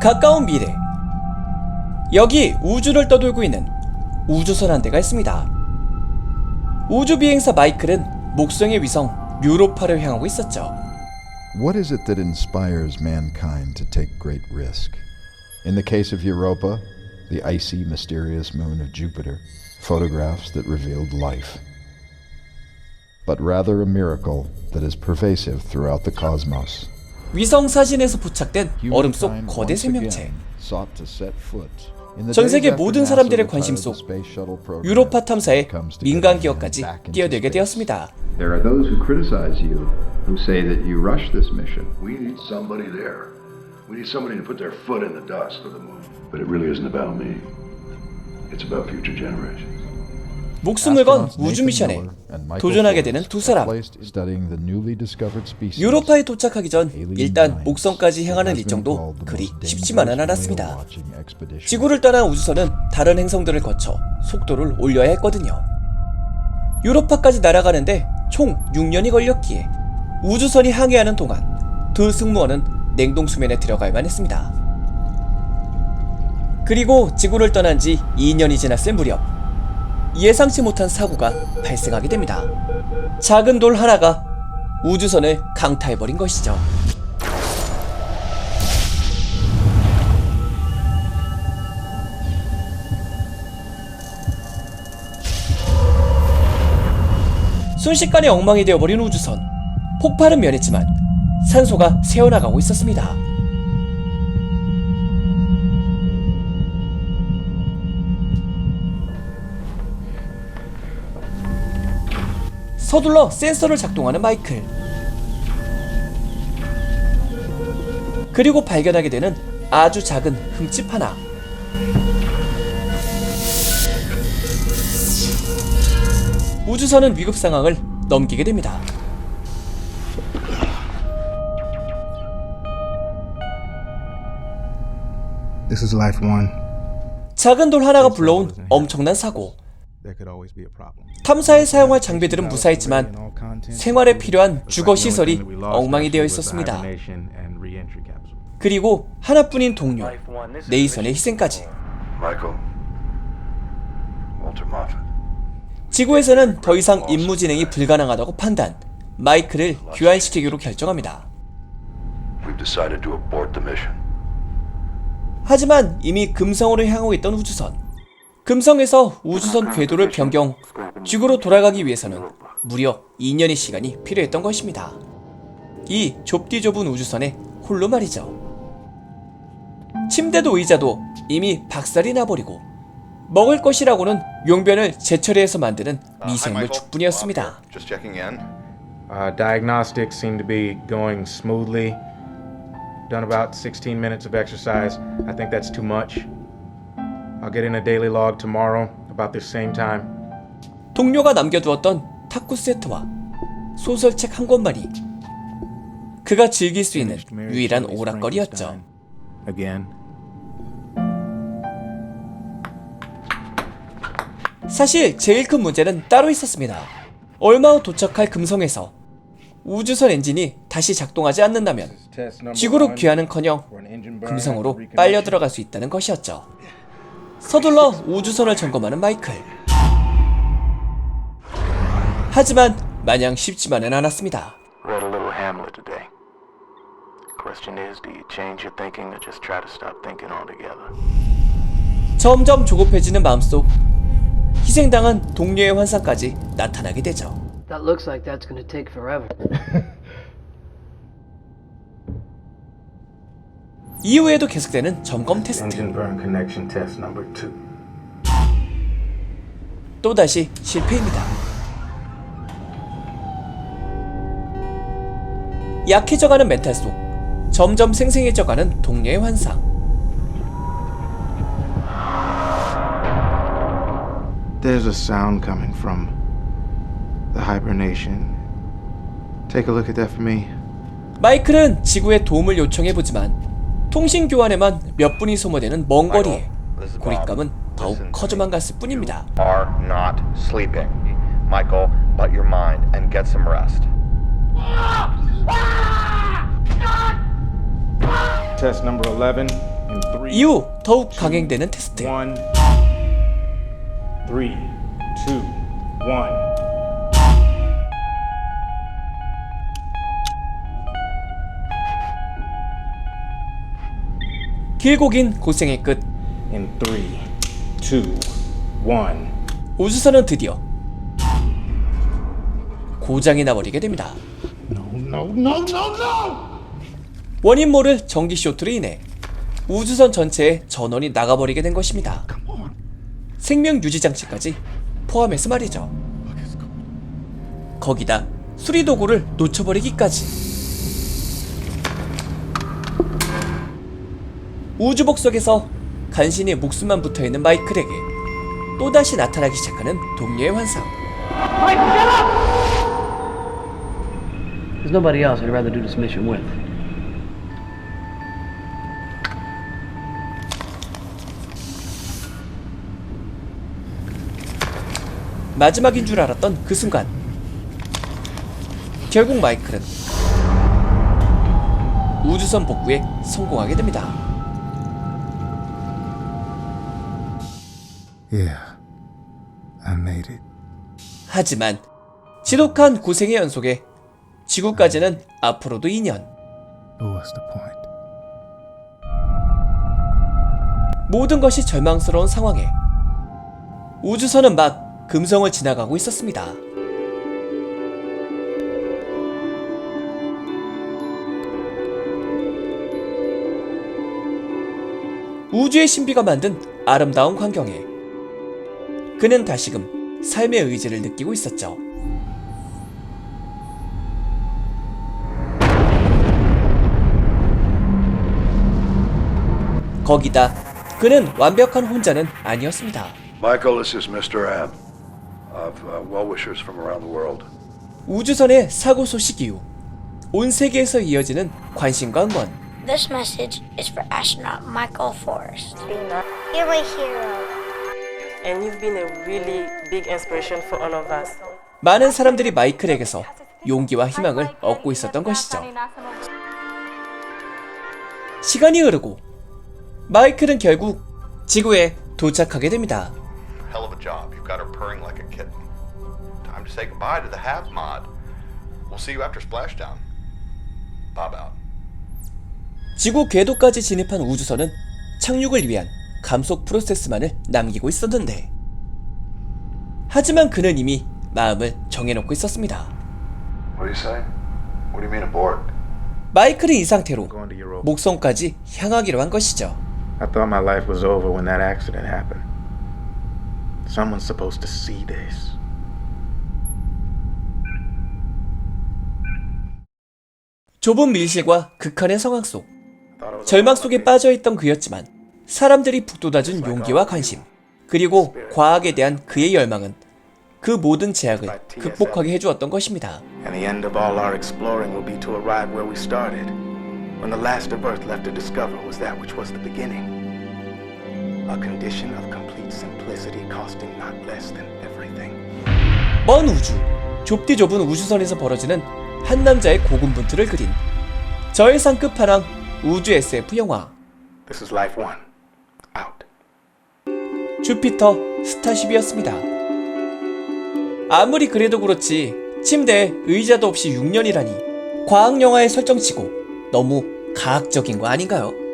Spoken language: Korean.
가까운 미래. 여기 우주를 떠돌고 있는 우주선 한 대가 있습니다. 우주 비행사 마이클은 목성의 위성 유로파를 향하고 있었죠. What is it that inspires mankind to take great risk? In the case of Europa, the icy, mysterious moon of Jupiter, photographs that revealed life. But rather a miracle that is pervasive throughout the cosmos. 위성 사진에서 포착된 얼음 속 거대 생명체. 전 세계 모든 사람들의 관심 속 유로파 to 민간 기업까지 뛰어들게. 되었습니다. There are those who criticize you, who say that you rushed this mission. We need somebody there. We need somebody to put their foot in the dust of the moon. But it really isn't about me. It's about future generations. 목숨을 건 우주 미션에 도전하게 되는 두 사람. 유로파에 도착하기 전 일단. 목성까지 향하는 일정도 그리 쉽지만은 않았습니다. 지구를 떠난 우주선은 다른 행성들을 거쳐 속도를 올려야 했거든요. 유로파까지 날아가는데 총 6년이 걸렸기에 우주선이 항해하는 동안 두 승무원은 냉동 수면에 들어갈만 했습니다. 그리고 지구를 떠난 지 2년이 지났을 무렵 예상치 못한 사고가 발생하게 됩니다. 작은 돌 하나가 우주선을 강타해버린 것이죠. 순식간에 엉망이 되어버린 우주선. 폭발은 면했지만 산소가 새어나가고 있었습니다. 서둘러 센서를 작동하는 마이클. 그리고 발견하게 되는 아주 작은 흠집 하나. 우주선은 위급 상황을 넘기게 됩니다. This is life one. 작은 돌 하나가 불러온 엄청난 사고. There could always be a problem. 탐사에 사용할 장비들은 무사했지만 생활에 필요한 주거 시설이 엉망이 되어 있었습니다. 그리고 하나뿐인 동료 네이선의 희생까지. Michael. Walter Moffat. 지구에서는 더 이상 임무 진행이 불가능하다고 판단. 마이클을 귀환시키기로 결정합니다. We've decided to abort the mission. 하지만 이미 금성으로 향하고 있던 우주선. 금성에서 우주선 궤도를 변경, 지구로 돌아가기 위해서는 무려 2년의 시간이 필요했던 것입니다. 이 좁디 좁은 우주선에 홀로 말이죠. 침대도 의자도 이미 박살이 나버리고 먹을 것이라고는 용변을 재처리해서 만드는 미생물 죽뿐이었습니다. Just checking in. Uh, diagnostics seem to be going smoothly. Done about 16 minutes of exercise. I think that's too much. I'll get in a daily log tomorrow about this same time. 동료가 남겨두었던 탁구 세트와 소설책 한 권만이 그가 즐길 수 있는 유일한 오락거리였죠. Again. 사실 제일 큰 문제는 따로 있었습니다. 얼마 후 도착할 금성에서 우주선 엔진이 다시 작동하지 않는다면 지구로 귀환은커녕 금성으로 빨려 들어갈 수 있다는 것이었죠. 서둘러 우주선을 점검하는 마이클. 하지만 마냥 쉽지만은 않았습니다. Read a little Hamlet today. Question is, do you change your thinking or just try to stop thinking altogether? 점점 조급해지는 마음속 희생당한 동료의 환상까지 나타나게 되죠. That looks like that's gonna take forever. 이후에도 계속되는 점검 테스트. 또다시 실패입니다. 약해져가는 멘탈 속 점점 생생해져가는 동료의 환상. There's a sound coming from the hibernation. Take a look at that for me. 마이클은 지구에 도움을 요청해 보지만 통신 교환에만 몇 분이 소모되는 먼 거리에 고립감은 더욱 커져만 갔을 뿐입니다. Are not sleeping. Michael, but your mind and get some rest. Test number 11. 이후 더욱 강행되는 테스트. One. Three, two, one. 길고 긴 고생의 끝 In three, two, one. 우주선은 드디어 고장이 나버리게 됩니다. 원인 모를 전기 쇼트로 인해 우주선 전체에 전원이 나가버리게 된 것입니다. 생명 유지 장치까지 포함해서 말이죠. 거기다 수리 도구를 놓쳐버리기까지. 우주복석에서 간신히 목숨만 붙어있는 마이클에게 또다시 나타나기 시작하는 동료의 환상. There's nobody else I'd rather do this mission with. 마지막인 줄 알았던 그 순간 결국 마이클은 우주선 복구에 성공하게 됩니다. Yeah, I made it. 하지만 지독한 고생의 연속에 지구까지는 앞으로도 2년 But what's the point? 모든 것이 절망스러운 상황에 우주선은 막 금성을 지나가고 있었습니다. 우주의 신비가 만든 아름다운 광경에 그는 다시금 삶의 의지를 느끼고 있었죠. 거기다 그는 완벽한 혼자는 아니었습니다. Michael, this is Mr. Ab of uh, well-wishers from around the world. 우주선의 사고 소식 이후 온 세계에서 이어지는 관심과 응원, This message is for astronaut Michael Forrest. You're my hero. And you've been a really big inspiration for all of us. 많은 사람들이 마이클에게서 용기와 희망을 얻고 있었던 것이죠. 시간이 흐르고 마이클은 결국 지구에 도착하게 됩니다. Hell of a job. You've got her purring like a kitten. Time to say goodbye to the Have mod. We'll see you after splashdown. Bob out. 지구 궤도까지 진입한 우주선은 착륙을 위한 감속 프로세스만을 남기고 있었는데 하지만 그는 이미 마음을 정해놓고 있었습니다. What do you say? What do you mean abort? 마이클은 이 상태로. 목성까지 향하기로 한 것이죠. I thought my life was over when that accident happened. Someone's supposed to see this. 좁은 밀실과 극한의 상황 속 절망 속에 빠져있던 그였지만 사람들이 북돋아준 용기와 관심 그리고 과학에 대한 그의 열망은 그 모든 제약을 극복하게 해주었던 것입니다. 먼 우주, 좁디 좁은 우주선에서 벌어지는 한 남자의 고군분투를 그린 저예산 끝판왕 우주 SF 영화 This is Life One. Out. 주피터 스타쉽이었습니다. 아무리 그래도 그렇지 침대에 의자도 없이 6년이라니 과학 영화의 설정치고 너무 가학적인 거 아닌가요?